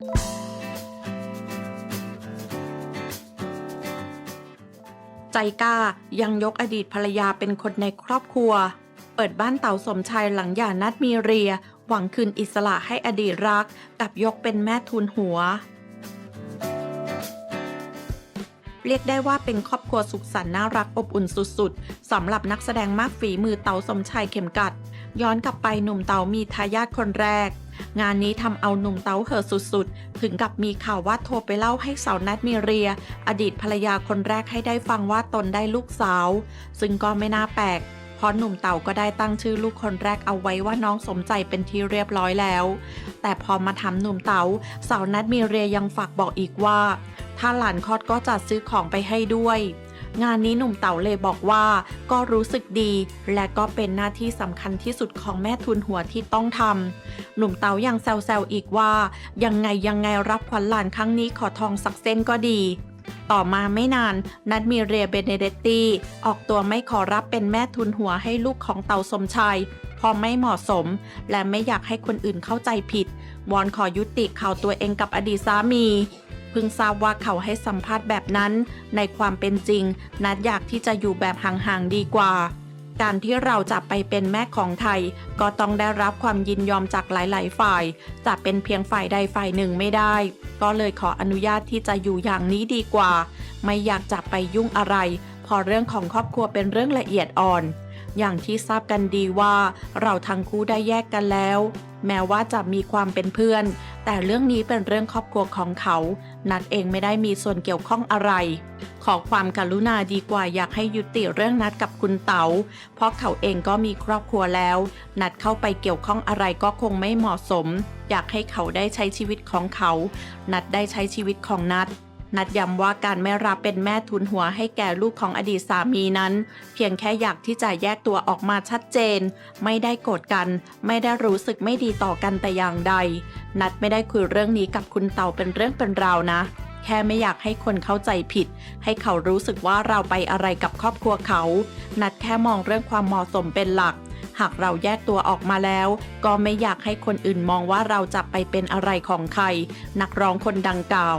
ใจกล้ายังยกอดีตภรรยาเป็นคนในครอบครัว เปิดบ้านเต๋าสมชายหลังหย่านัดมีเรีย หวังคืนอิสระให้อดีตรัก กับยกเป็นแม่ทุนหัว เรียกได้ว่าเป็นครอบครัวสุขสันต์น่ารักอบอุ่นสุดๆสำหรับนักแสดงมากฝีมือเต๋าสมชายเข็มกัด ย้อนกลับไปหนุ่มเต๋ามีทายาทคนแรก งานนี้ทำเอาหนุ่มเต๋าเห่อสุดๆ ถึงกับมีข่าวว่าโทรไปเล่าให้สาวนัดมีเรีย อดีตภรรยาคนแรกให้ได้ฟังว่าตนได้ลูกสาว ซึ่งก็ไม่น่าแปลกเพราะหนุ่มเต่าก็ได้ตั้งชื่อลูกคนแรกเอาไว้ว่าน้องสมใจเป็นที่เรียบร้อยแล้ว แต่พอมาถามหนุ่มเต๋าสาวนัดมีเรียยังฝากบอกอีกว่า ถ้าหลานคลอดก็จะซื้อของไปให้ด้วย งานนี้หนุ่มเต๋าเลยบอกว่า ก็รู้สึกดี และก็เป็นหน้าที่สำคัญที่สุดของแม่ทุนหัวที่ต้องทำหนุ่มเต๋ายังแซวๆอีกว่า ยังไงยังไงรับขวัญหลานครั้งนี้ขอทองสักเส้นก็ดีต่อมาไม่นาน นัดมีเรียเบเนเดตตีออกตัวไม่ขอรับเป็นแม่ทุนหัวให้ลูกของเต่าสมชายเพราะไม่เหมาะสม และไม่อยากให้คนอื่นเข้าใจผิด วอนขอยุติข่าวตัวเองกับอดีตสามี เพิ่งทราบว่าเขาให้สัมภาษณ์แบบนั้น ในความเป็นจริง นัดอยากที่จะอยู่แบบห่างๆดีกว่า การที่เราจะไปเป็นแม่ของไทย ก็ต้องได้รับความยินยอมจากหลาย ๆ ฝ่าย จะเป็นเพียงฝ่ายใดฝ่ายหนึ่งไม่ได้ ก็เลยขออนุญาตที่จะอยู่อย่างนี้ดีกว่า ไม่อยากจะไปยุ่งอะไร พอเรื่องของครอบครัวเป็นเรื่องละเอียดอ่อนอย่างที่ทราบกันดีว่า เราทั้งคู่ได้แยกกันแล้ว แม้ว่าจะมีความเป็นเพื่อน แต่เรื่องนี้เป็นเรื่องครอบครัวของเขา นัดเองไม่ได้มีส่วนเกี่ยวข้องอะไร ขอความกรุณาดีกว่าอยากให้ยุติเรื่องนัดกับคุณเต๋า เพราะเขาเองก็มีครอบครัวแล้ว นัดเข้าไปเกี่ยวข้องอะไรก็คงไม่เหมาะสม อยากให้เขาได้ใช้ชีวิตของเขา นัดได้ใช้ชีวิตของนัด นัดย้ำว่าการไม่รับเป็นแม่ทุนหัวให้แก่ลูกของอดีตสามีนั้น เพียงแค่อยากที่จะแยกตัวออกมาชัดเจน ไม่ได้โกรธกัน ไม่ได้รู้สึกไม่ดีต่อกันแต่อย่างใด นัดไม่ได้คุยเรื่องนี้กับคุณเต่าเป็นเรื่องเป็นราวนะ แค่ไม่อยากให้คนเข้าใจผิด ให้เขารู้สึกว่าเราไปอะไรกับครอบครัวเขา นัดแค่มองเรื่องความเหมาะสมเป็นหลักหากเราแยกตัวออกมาแล้ว ก็ไม่อยากให้คนอื่นมองว่าเราจะไปเป็นอะไรของใคร นักร้องคนดังกล่าว